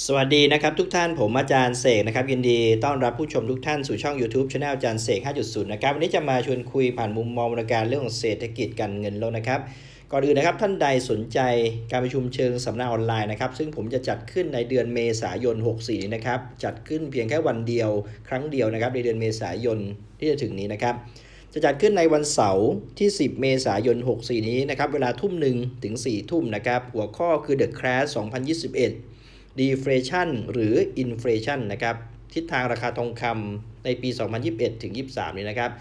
สวัสดีนะครับทุกท่านผมอาจารย์เสกนะครับยินดีต้อนรับผู้ชมทุกท่านสู่ช่อง YouTube Channel อาจารย์เสก 5.0 นะครับวันนี้จะมาชวนคุยผ่านมุมมองบริการเรื่องของเศรษฐกิจการเงินแล้วนะครับ ก่อนอื่นนะครับท่านใดสนใจการประชุมเชิงสัมมนาออนไลน์นะครับซึ่งผมจะจัดขึ้นในเดือนเมษายน 64 นี้นะครับจัดขึ้นเพียงแค่วันเดียวครั้งเดียวนะครับในเดือนเมษายนที่จะถึงนี้นะครับจะจัดขึ้นในวันเสาร์ที่ 10 เมษายน 64 นี้นะครับเวลาทุ่มหนึ่งถึง4ทุ่มนะครับหัวข้อคือ The Crash 2021 Deflation หรือ Inflation นะครับทิศทางราคาทองคำในปี 2021 ถึง 23 นี้นะครับ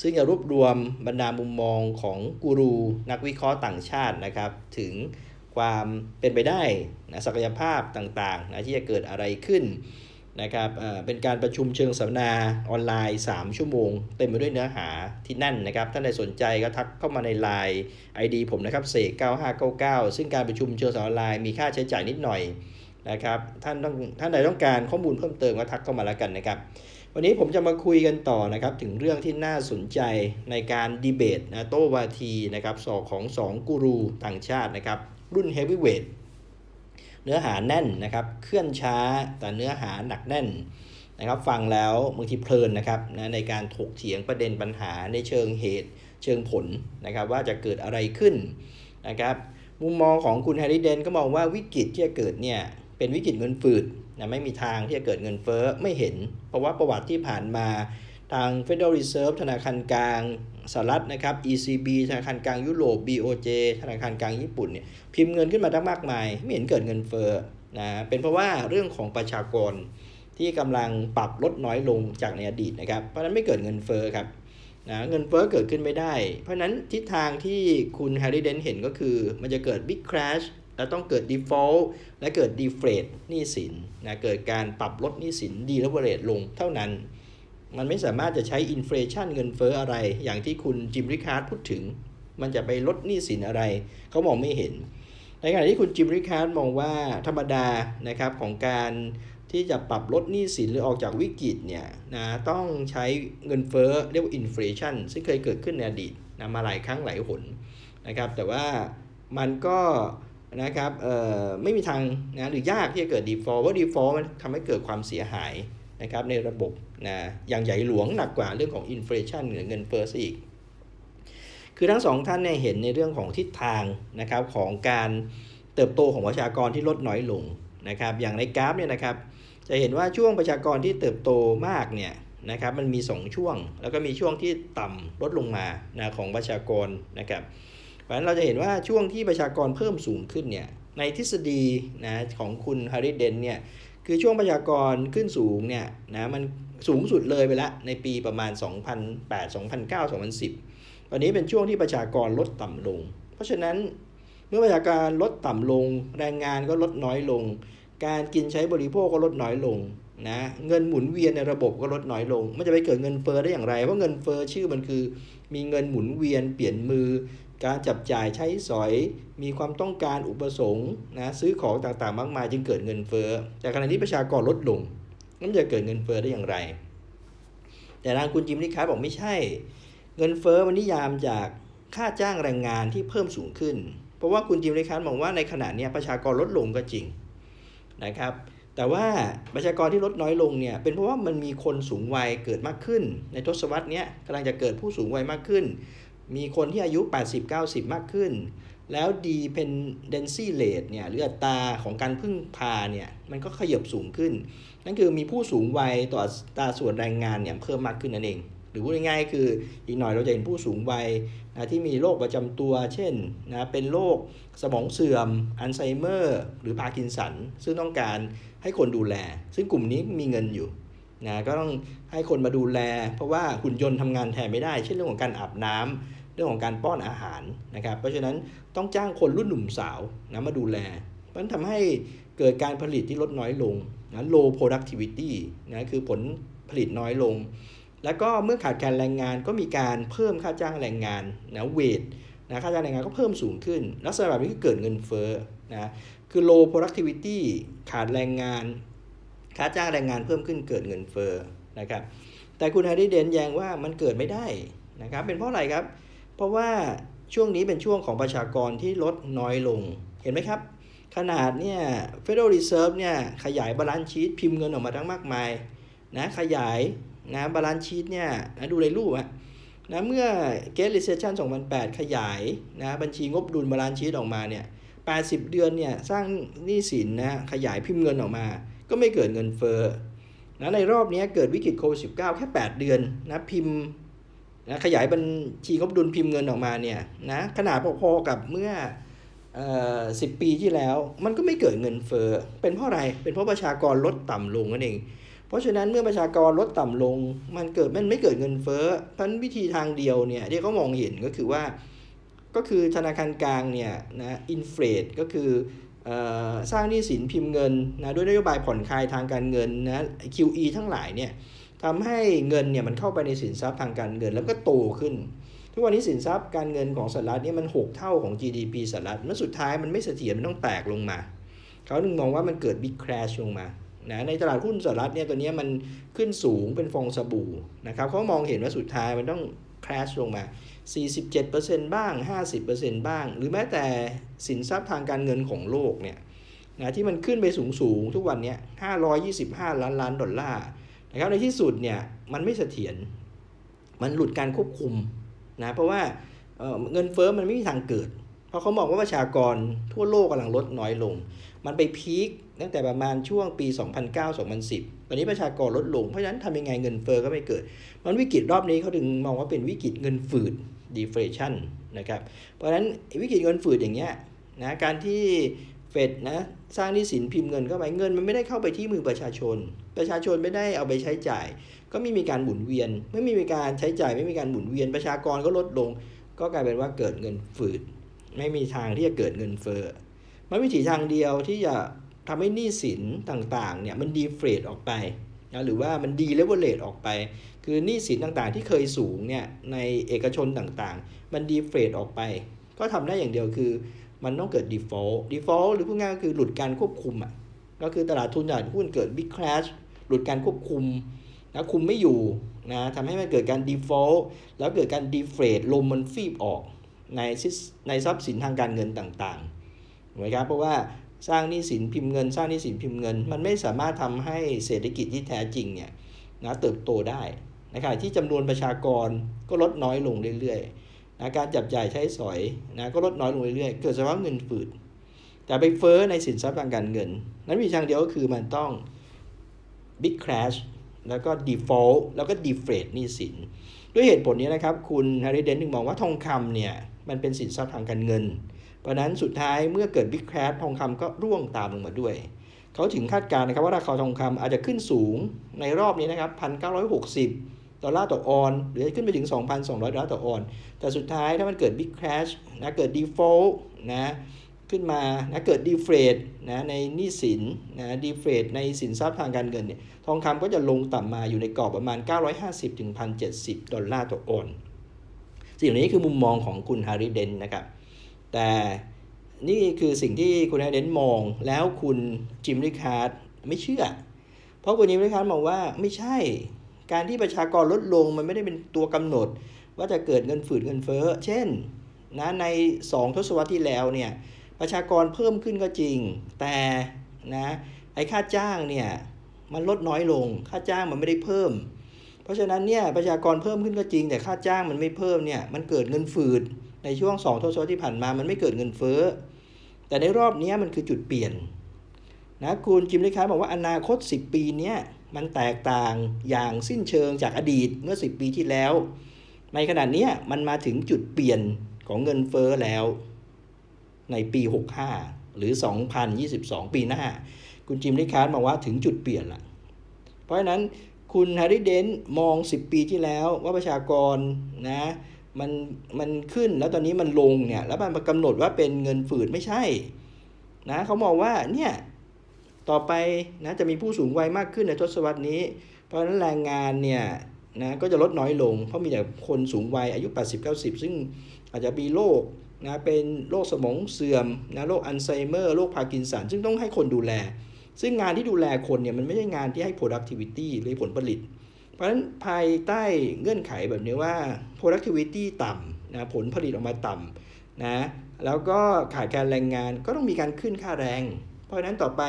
ซึ่งจะรวบรวมบรรดามุมมองของกูรูนักวิเคราะห์ต่างชาตินะครับ ถึงความเป็นไปได้นะศักยภาพต่างๆนะที่จะเกิดอะไรขึ้นนะครับเอ่อเป็นการประชุมเชิงสัมมนาออนไลน์ 3 ชั่วโมง เต็มไปด้วยเนื้อหาที่แนั่นนะครับ ท่านใดสนใจก็ทักเข้ามาในไลน์ ID ผมนะครับเสก9599 ซึ่งการประชุมเชิงสัมมนาออนไลน์มีค่าใช้จ่ายนิดหน่อย นะครับท่านต้องท่านใดต้องการข้อมูลเพิ่มเติมก็ทักเข้ามาแล้วกันนะครับ วันนี้ผมจะมาคุยกันต่อนะครับถึงเรื่องที่น่าสนใจในการดีเบตนะโตวาทีนะครับสอกของ 2 กูรูต่างชาตินะครับ รุ่นเฮฟวีเวทเนื้อหาแน่นนะครับ เคลื่อนช้าแต่เนื้อหาหนักแน่นนะครับ ฟังแล้วบางทีเพลินนะครับนะในการถกเถียงประเด็นปัญหาในเชิงเหตุ เชิงผลนะครับ ว่าจะเกิดอะไรขึ้นนะครับมุมมองของคุณแฮร์รี่เดนก็มองว่าวิกฤตที่จะเกิดเนี่ย เป็นวิกฤตเงินฝืดนะไม่มีทางที่จะเกิดเงินเฟ้อไม่เห็น เพราะว่าประวัติที่ผ่านมาทาง Federal Reserve ธนาคารกลางสหรัฐนะครับ ECB ธนาคารกลางยุโรป BOJ ธนาคารกลางญี่ปุ่นเนี่ยพิมพ์เงินขึ้นมาตั้งมากมาย ไม่เห็นเกิดเงินเฟ้อนะเป็นเพราะว่าเรื่องของประชากรที่กำลังปรับลดน้อยลงจากในอดีตนะครับเพราะนั้นไม่เกิดเงินเฟ้อครับนะเงินเฟ้อเกิดขึ้นไม่ได้ เพราะนั้นทิศทางที่คุณแฮร์รี่เดนเห็นก็คือมันจะเกิด Big Crash แล้วต้องเกิด default และเกิด deflate หนี้สินนะเกิดการปรับลดหนี้สิน deleverage ลงเท่านั้น มันไม่สามารถจะใช้ inflation เงินเฟ้ออะไร อย่างที่คุณจิมริคาร์ดพูดถึง มันจะไปลดหนี้สินอะไร เขามองไม่เห็น ในขณะที่คุณจิมริคาร์ดมองว่าธรรมดานะครับของการที่จะปรับลดหนี้สินหรือออกจากวิกฤตเนี่ยนะต้องใช้เงินเฟ้อเรียกว่า inflation ซึ่งเคยเกิดขึ้นในอดีตนะมาหลายครั้งหลายหนนะครับ แต่ว่ามันก็ นะครับเอ่อไม่มีทางนะหรือยากที่จะเกิด default เพราะ default มันทำให้เกิดความเสียหายนะครับในระบบนะอย่างใหญ่หลวงหนักกว่าเรื่องของ inflation หรือเงินเฟ้อซะอีก คือทั้งสองท่านเนี่ยเห็นในเรื่องของทิศทางนะครับของการเติบโตของประชากรที่ลดน้อยลงนะครับอย่างในกราฟเนี่ยนะครับจะเห็นว่าช่วงประชากรที่เติบโตมากเนี่ยนะครับมันมี 2 ช่วง แล้วก็มีช่วงที่ต่ำลดลงมานะของประชากรนะครับ ราะฉะนั้นเราจะเห็นว่าช่วงที่ประชากรเพิ่มสูงขึ้นเนี่ยในทฤษฎีนะของคุณฮาริเดนเนี่ยคือช่วงประชากรขึ้นสูงเนี่ยนะมันสูงสุดเลยไปละในปีประมาณ 2008 2009 2010 ตอนนี้เป็นช่วงที่ประชากรลดต่ำลง เพราะฉะนั้นเมื่อประชากรลดต่ำลง แรงงานก็ลดน้อยลง การกินใช้บริโภคก็ลดน้อยลงนะเงินหมุนเวียนในระบบก็ลดน้อยลง มันจะไปเกิดเงินเฟ้อได้อย่างไร เพราะเงินเฟ้อชื่อมันคือ มีเงินหมุนเวียนเปลี่ยนมือ การจับจ่ายใช้สอย มีความต้องการอุปสงค์นะซื้อของต่างๆ มากมาย จึงเกิดเงินเฟ้อแต่ขณะที่ประชากรลดลงมันจะเกิดเงินเฟ้อได้อย่างไร แต่ทางคุณจิมลิคาร์บอกไม่ใช่ เงินเฟ้อมันนิยามจากค่าจ้างแรงงานที่เพิ่มสูงขึ้น เพราะว่าคุณจิมลิคาร์มองว่าในขณะนี้ประชากรลดลงก็จริงนะครับแต่ว่าประชากรที่ลดน้อยลงเนี่ยเป็นเพราะว่ามันมีคนสูงวัยเกิดมากขึ้น ในทศวรรษนี้กำลังจะเกิดผู้สูงวัยมากขึ้น มีคนที่อายุ 80-90 มากขึ้น แล้ว dependency rate เนี่ยหรืออัตราของการพึ่งพาเนี่ยมันก็ขยับสูงขึ้น นั่นคือมีผู้สูงวัยต่ออัตราส่วนแรงงานเนี่ยเพิ่มมากขึ้นนั่นเอง หรือพูดง่ายๆคืออีกหน่อยเราจะเห็นผู้สูงวัยนะที่มีโรคประจำตัว เช่นนะเป็นโรคสมองเสื่อม อัลไซเมอร์ หรือพาร์กินสัน ซึ่งต้องการให้คนดูแล ซึ่งกลุ่มนี้มีเงินอยู่นะก็ต้องให้คนมาดูแล เพราะว่าหุ่นยนต์ทำงานแทนไม่ได้ เช่นเรื่องของการอาบน้ำเรื่องของการป้อนอาหารนะครับ เพราะฉะนั้นต้องจ้างคนรุ่นหนุ่มสาวนะมาดูแลเพราะฉะนั้นทำให้เกิดการผลิตที่ลดน้อยลงนะ low productivity นะคือผลผลิตน้อยลง แล้วก็เมื่อขาดแคลนแรงงานก็มีการเพิ่มค่าจ้างแรงงานนะเวทนะค่าจ้างแรงงานก็เพิ่มสูงขึ้น ลักษณะแบบนี้ก็เกิดเงินเฟ้อนะคือ low productivity ขาดแรงงาน ค่าจ้างแรงงานเพิ่มขึ้นเกิดเงินเฟ้อนะครับแต่คุณฮาริเดนแย้งว่ามันเกิดไม่ได้นะครับเป็นเพราะอะไรครับ เพราะว่าช่วงนี้เป็นช่วงของประชากรที่ลดน้อยลง เห็นไหมครับ ขนาดเนี่ย Federal Reserve เนี่ยขยายบาลานซ์ชีตพิมพ์เงินออกมาทั้งมากมายนะขยายนะบาลานซ์ชีตเนี่ยนะดูในรูปอะนะเมื่อ Great Recession 2008 ขยายนะบัญชีงบดุลบาลานซ์ชีตออกมาเนี่ย80 เดือนเนี่ยสร้างหนี้สินนะขยายพิมพ์เงินออกมา ก็ไม่เกิดเงินเฟ้อนะในรอบนี้เกิดวิกฤตโควิด -19 แค่ 8 เดือนนะพิมพ์ นะขยายบัญชีงบดุลพิมพ์เงินออกมาเนี่ยนะขนาดพอๆกับเมื่อเอ่อ10ปีที่แล้วมันก็ไม่เกิดเงินเฟ้อเป็นเพราะอะไรเป็นเพราะประชากรลดต่ำลงนั่นเอง เพราะฉะนั้นเมื่อประชากรลดต่ำลง มันเกิดมันไม่เกิดเงินเฟ้อเพราะนั้นวิธีทางเดียวเนี่ยที่เขามองเห็นก็คือว่า ก็คือธนาคารกลางเนี่ยนะอินเฟลตก็คือเออสร้างหนี้สินพิมพ์เงินนะด้วยนโยบายผ่อนคลายทางการเงินนะ QE ทั้งหลายเนี่ย ทำให้เงินเนี่ยมันเข้าไปในสินทรัพย์ทางการเงินแล้วก็โตขึ้น ทุกวันนี้สินทรัพย์การเงินของสหรัฐเนี่ยมัน 6 เท่าของ GDP สหรัฐแล้วสุดท้ายมันไม่เสถียรมันต้องแตกลงมา เขาถึงมองว่ามันเกิด Big Crash ลงมานะในตลาดหุ้นสหรัฐเนี่ยตัวเนี้ยมันขึ้นสูงเป็นฟองสบู่นะครับเขามองเห็นว่าสุดท้ายมันต้อง crash ลงมา 47%บ้าง 50%บ้าง หรือแม้แต่สินทรัพย์ทางการเงินของโลกเนี่ยนะที่มันขึ้นไปสูงสูงทุกวันเนี้525 ล้านล้านดอลลาร์ นะครับในที่สุดเนี่ยมันไม่เสถียรมันหลุดการควบคุมนะเพราะว่าเเงินเฟ้อมันไม่มีทางเกิด เพราะเขาบอกว่าประชากรทั่วโลกกำลังลดน้อยลง มันไปพีคตั้งแต่ประมาณช่วงปี 2009-2010 ตอนนี้ประชากรลดลง เพราะฉะนั้นทำยังไงเงินเฟอ้อก็ไม่เกิด มันวิกฤตรอบนี้เขาถึงมองว่าเป็นวิกฤตเงินฝืด deflation นะครับ เพราะฉะนั้นวิกฤตเงินฝืดอย่างเงี้ยนะการที่ เฟดนะสร้างหนี้สินพิมพ์เงินเข้าไปเงินมันไม่ได้เข้าไปที่มือประชาชน ประชาชนไม่ได้เอาไปใช้จ่าย ก็ไม่มีการหมุนเวียน ไม่มีการใช้จ่าย ไม่มีการหมุนเวียน ประชากรก็ลดลง ก็กลายเป็นว่าเกิดเงินฝืด ไม่มีทางที่จะเกิดเงินเฟ้อมันวิธีทางเดียวที่จะทำให้หนี้สินต่างๆเนี่ยมันดีเฟรดออกไปนะหรือว่ามันดีเลเวลเลตออกไป คือหนี้สินต่างๆ ที่เคยสูงเนี่ยในเอกชนต่างๆ มันดีเฟรดออกไป ก็ทำได้อย่างเดียวคือ มันต้องเกิด default default หรือพูดง่ายก็คือหลุดการควบคุมอะก็คือตลาดทุนตลาดหุ้นเกิด big crash หลุดการควบคุมนะคุมไม่อยู่นะทำให้มันเกิดการ default แล้วเกิดการ deflate ลมมันฟีบออกในซิสในทรัพย์สินทางการเงินต่างๆถูกไหมครับเพราะว่าสร้างหนี้สินพิมพ์เงิน สร้างหนี้สินพิมพ์เงิน มันไม่สามารถทำให้เศรษฐกิจที่แท้จริงเนี่ยนะเติบโตได้นะครับที่จำนวนประชากรก็ลดน้อยลงเรื่อยๆ นะการจับจ่ายใช้สอยนะก็ลดน้อยลงเรื่อยๆ เกิดสภาวะเงินฝืด แต่ไปเฟ้อในสินทรัพย์ทางการเงิน นั้นมีทางเดียวก็คือมันต้อง big crash แล้วก็ default แล้วก็ deflate นี้สิน ด้วยเหตุผลนี้นะครับ คุณฮาริเดนถึงมองว่าทองคำเนี่ย มันเป็นสินทรัพย์ทางการเงิน เพราะนั้นสุดท้ายเมื่อเกิดบิ๊กแครทองคำก็ร่วงตามลงมาด้วย เขาถึงคาดการณ์นะครับว่าราคาทองคำอาจจะขึ้นสูงในรอบนี้นะครับ1,960 ดอลลาร์ต่อออน หรือจะขึ้นไปถึง 2,200 ดอลลาร์ต่อออน แต่สุดท้ายถ้ามันเกิดบิ๊กครชนะเกิด default นะขึ้นมานะเกิด deflate นะในหนี้สินนะ deflate ในสินทรัพย์ทางการเงินเนี่ยทองคำก็จะลงต่ำมาอยู่ในกรอบประมาณ 950ถึง1,070 ดอลลาร์ต่อออน สิ่งเหล่านี้คือมุมมองของคุณฮาริเดนนะครับ แต่นี่คือสิ่งที่คุณฮาริเดนมองแล้วคุณจิมริคาร์ดไม่เชื่อ เพราะคุณจิมริคาร์ดมองว่าไม่ใช่ การที่ประชากรลดลงมันไม่ได้เป็นตัวกำหนด ว่าจะเกิดเงินฝืดเงินเฟ้อ เช่นนะใน 2 ทศวรรษที่แล้วเนี่ยประชากรเพิ่มขึ้นก็จริง แต่นะไอ้ค่าจ้างเนี่ยมันลดน้อยลง ค่าจ้างมันไม่ได้เพิ่ม เพราะฉะนั้นเนี่ยประชากรเพิ่มขึ้นก็จริง แต่ค่าจ้างมันไม่เพิ่มเนี่ยมันเกิดเงินฝืดในช่วง 2 ทศวรรษที่ผ่านมามันไม่เกิดเงินเฟ้อ แต่ในรอบนี้มันคือจุดเปลี่ยนนะคุณจิมลิคาบอกว่าอนาคต 10 ปีเนี้ย มันแตกต่างอย่างสิ้นเชิงจากอดีตเมื่อ 10 ปีที่แล้ว ในขณะนี้มันมาถึงจุดเปลี่ยนของเงินเฟ้อแล้วในปี 65 หรือ 2022 ปีหน้า คุณจิมลิคาร์ดบอกว่าถึงจุดเปลี่ยนละเพราะฉะนั้นคุณฮาริเดนมอง 10 ปีที่แล้วว่าประชากรนะมันมันขึ้นแล้วตอนนี้มันลงเนี่ยแล้วมันกำหนดว่าเป็นเงินฝืดไม่ใช่นะเขามองว่าเนี่ย ต่อไปนะจะมีผู้สูงวัยมากขึ้นในทศวรรษนี้ เพราะฉะนั้นแรงงานเนี่ยนะก็จะลดน้อยลง เพราะมีแต่คนสูงวัยอายุ 80-90 ซึ่งอาจจะมีโรคนะเป็นโรคสมองเสื่อมนะโรคอัลไซเมอร์โรคพาร์กินสันซึ่งต้องให้คนดูแล ซึ่งงานที่ดูแลคนเนี่ยมันไม่ใช่งานที่ให้ productivity หรือผลผลิต เพราะฉะนั้นภายใต้เงื่อนไขแบบนี้ว่า productivity ต่ำนะผลผลิตออกมาต่ำนะแล้วก็ขาดการแรงงานก็ต้องมีการขึ้นค่าแรง เพราะนั้นต่อไป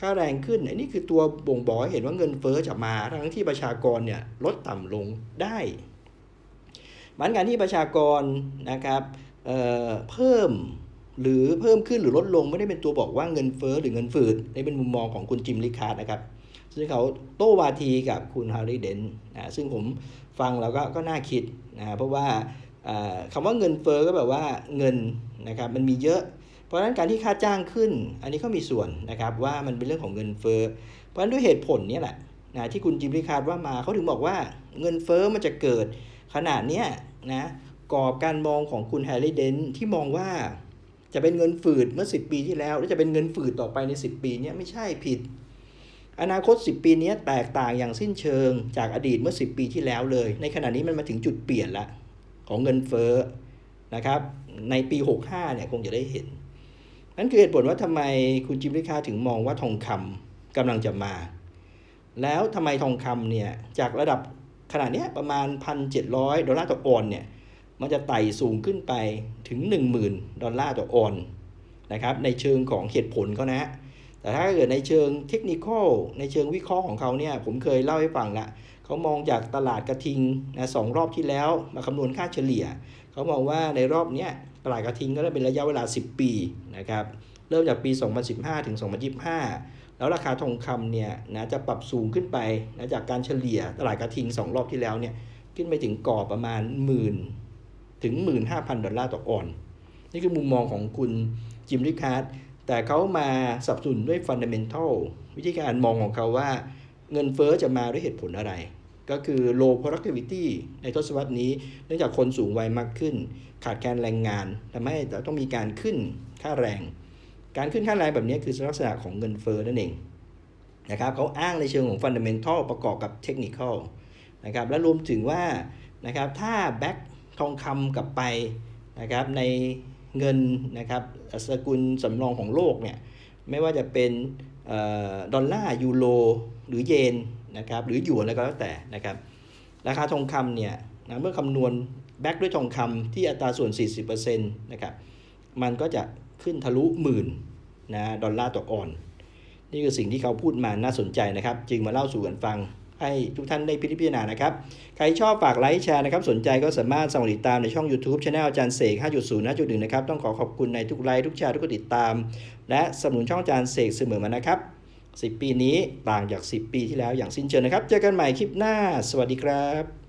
ค่าแรงขึ้นอันนี้คือตัวบ่งบอกให้เห็นว่าเงินเฟ้อจะมาทั้งที่ประชากรเนี่ยลดต่ำลงได้มันการที่ประชากรนะครับเอ่อเพิ่มหรือเพิ่มขึ้นหรือลดลงไม่ได้เป็นตัวบอกว่าเงินเฟ้อหรือเงินฝืดนี่เป็นมุมมองของคุณจิมลิคาร์ดนะครับซึ่งเขาโต้วาทีกับคุณฮาร์รีเดนนะซึ่งผมฟังแล้วก็ก็น่าคิดนะเพราะว่าอ่าคำว่าเงินเฟ้อก็แบบว่าเงินนะครับมันมีเยอะ ราะฉะนั้นการที่ค่าจ้างขึ้น อันนี้ก็มีส่วนนะครับว่ามันเป็นเรื่องของเงินเฟ้อ เพราะฉะนั้นด้วยเหตุผลนี้แหละนะที่คุณจิมริคาร์ดว่ามาเขาถึงบอกว่าเงินเฟ้อมันจะเกิดขนาดเนี้ยนะกรอบการมองของคุณแฮร์รี่เดนที่มองว่าจะเป็นเงินฝืดเมื่อ 10 ปีที่แล้ว แล้วจะเป็นเงินฝืดต่อไปใน 10 ปีนี้ไม่ใช่ผิด อนาคต 10 ปีนี้แตกต่างอย่างสิ้นเชิงจากอดีตเมื่อ 10 ปีที่แล้วเลย ในขณะนี้มันมาถึงจุดเปลี่ยนละของเงินเฟ้อนะครับในปี 65เนี่ยคงจะได้เห็น นั่นคือเหตุผลว่าทำไมคุณจิมริคาถึงมองว่าทองคำกำลังจะมา แล้วทำไมทองคำเนี่ยจากระดับขนาดนี้ประมาณ 1,700 ดอลลาร์ต่อออนเนี่ยมันจะไต่สูงขึ้นไปถึง 10,000 ดอลลาร์ต่อออนนะครับในเชิงของเหตุผลเขานะ แต่ถ้าเกิดในเชิงเทคนิคอลในเชิงวิเคราะห์ของเขาเนี่ยผมเคยเล่าให้ฟังละเขามองจากตลาดกระทิงนะสองรอบที่แล้วมาคำนวณค่าเฉลี่ย เขามองว่าในรอบนี้ตลาดกระทิงก็ได้เป็นระยะเวลา 10 ปีนะครับเริ่มจากปี 2015 ถึง 2025 แล้วราคาทองคำเนี่ยนะจะปรับสูงขึ้นไปนะจากการเฉลี่ยตลาดกระทิง 2 รอบที่แล้วเนี่ยขึ้นไปถึงกรอบประมาณหมื่นถึง 15,000 ดอลลาร์ต่อออน นี่คือมุมมองของคุณจิมริคาร์ดแต่เขามาสับสนุนด้วยฟันเดเมนทัลวิธีการมองของเขาว่าเงินเฟอ้อจะมาด้วยเหตุผลอะไร ก็คือ low productivity ในทศวรรษนี้ เนื่องจากคนสูงวัยมากขึ้น ขาดแคลนแรงงานทำให้ต้องมีการขึ้นค่าแรง การขึ้นค่าแรงแบบนี้คือลักษณะของเงินเฟอ้อนั่นเองนะครับเขาอ้างในเชิงของฟันเดเมนทัลประกอบกับเทคนิคอลนะครับและรวมถึงว่านะครับถ้าแบ็กทองคำกลับไปนะครับในเงินนะครับสกุลสำรองของโลกเนี่ยไม่ว่าจะเป็นออดอลลาร์ยูโรหรือเยน นะครับหรือหยวนอะไรก็แล้วแต่นะครับราคาทองคำเนี่ยนะเมื่อคำนวณแบ็กด้วยทองคำที่อัตราส่วน 40%นะครับมันก็จะขึ้นทะลุหมื่นนะดอลลาร์ต่อออน นี่คือสิ่งที่เขาพูดมาน่าสนใจนะครับ จึงมาเล่าสู่กันฟังให้ทุกท่านได้พิจารณานะครับ ใครชอบฝากไลค์แชร์นะครับ สนใจก็สามารถสมัครติดตามในช่อง YouTube Channel อาจารย์เสก 5.0 5.1 นะครับ ต้องขอขอบคุณในทุกไลค์ทุกแชร์ทุกกดติดตาม และสนับสนุนช่องอาจารย์เสกเสมอมานะครับ 10 ปีนี้ต่างจาก 10 ปีที่แล้วอย่างสิ้นเชิงนะครับ เจอกันใหม่คลิปหน้า สวัสดีครับ